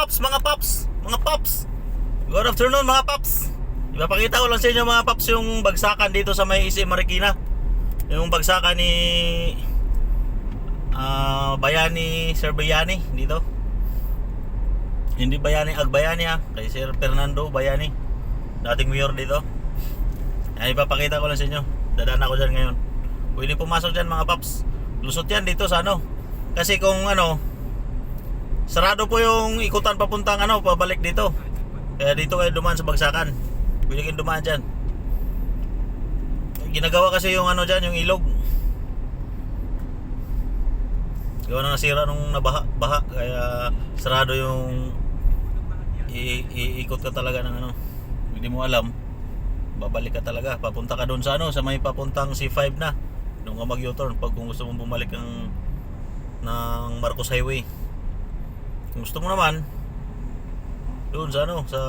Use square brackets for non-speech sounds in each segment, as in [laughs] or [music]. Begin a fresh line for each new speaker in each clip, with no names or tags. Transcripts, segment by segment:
paps, mga paps, mga paps. Good afternoon mga paps. Ipapakita ko lang sa inyo mga paps yung bagsakan dito sa may Isi Marikina. Yung bagsakan ni ah Bayani Sir Bayani dito. Hindi Bayani Agbayani ha, kay Sir Fernando Bayani. Dating mayor dito. Ay ipapakita ko lang sa inyo. Dadaan ako dyan ngayon. Pwede pumasok dyan mga paps. Lusot yan dito sa ano. Kasi kung ano, sarado po yung ikutan papuntang ano, pabalik dito. Kaya dito kayo dumaan sa bagsakan. Pwede kayong dumaan dyan. Ginagawa kasi yung ano dyan, yung ilog. Gawa na nasira nung nabaha, baha. Kaya sarado yung iikot ka talaga ng ano. Hindi mo alam. Babalik ka talaga. Papunta ka doon sa ano, sa may papuntang C5 na. Doon ka mag-U-turn pag kung gusto mong bumalik ng ng Marcos Highway. Kung gusto mo naman, doon sa ano, sa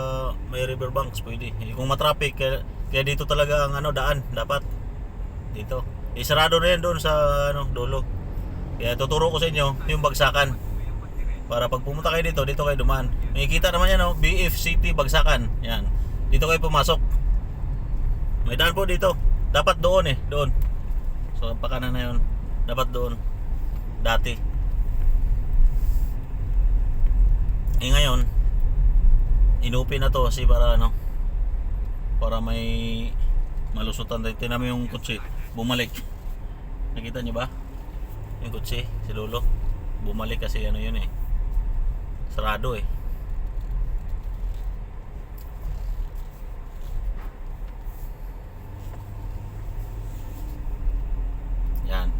may riverbanks pwede. Eh, kung matraffic, kaya, kaya dito talaga ang ano, daan, dapat. Dito. Eh, sarado na yan doon sa ano, dulo. Kaya tuturo ko sa inyo yung bagsakan. Para pag pumunta kayo dito, dito kayo dumaan. May kita naman yan, oh, BF City Bagsakan. Yan. Dito kayo pumasok. May daan po dito. Dapat doon eh, doon. So, pakanan na yun. Dapat doon. Dati. Eh ngayon, inupi na to kasi para ano, para may malusutan tayo. Tinan mo yung kutsi, bumalik. Nakita niyo ba? Yung kutsi, si Lolo. Bumalik kasi ano yun eh. Sarado eh. Yan.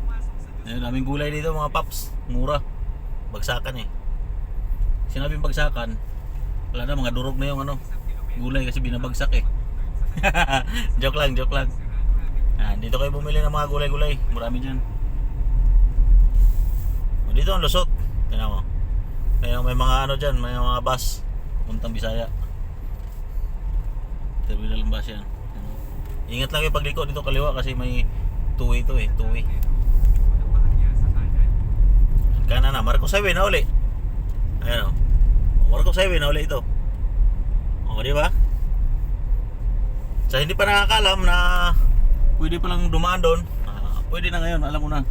Ayun, daming gulay dito mga paps. Mura. Bagsakan eh. Sinabing bagsakan, wala na mga durog na yung ano, gulay kasi binabagsak eh. [laughs] joke lang, joke lang. Yan, dito kayo bumili ng mga gulay-gulay. Marami dyan. O, Dito ang lusot. Tingnan mo. May, may mga ano dyan, may mga bus. Puntang Bisaya. Terminal bus yan. Ingat lang kayo pagliko dito kaliwa kasi may two-way to eh. Two-way. Kanan na. Marcos Highway na uli. Ayan o. Marcos Highway na uli ito. O, di ba? Sa hindi pa nakakalam na pwede pa lang dumaan doon, ah, pwede na ngayon, alam mo na.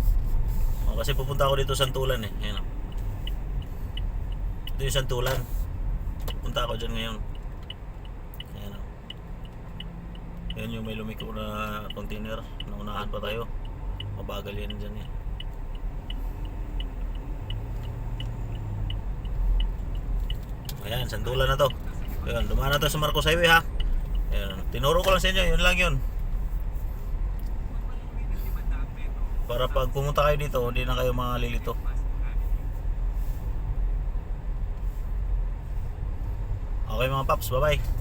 O, kasi pupunta ako dito sa Santulan eh. Ayan o. Ito yung Santulan. Punta ako dyan ngayon. Ayan o. Yan yung may lumiko na container. Naunahan pa tayo. Mabagal yan dyan eh. Ayan, sandulan na to. Ayan, dumaan na to sa Marcos Highway ha. Ayan, tinuro ko lang sa inyo, yun lang yun. Para pag pumunta kayo dito, hindi na kayo malilito. Okay mga paps, bye bye.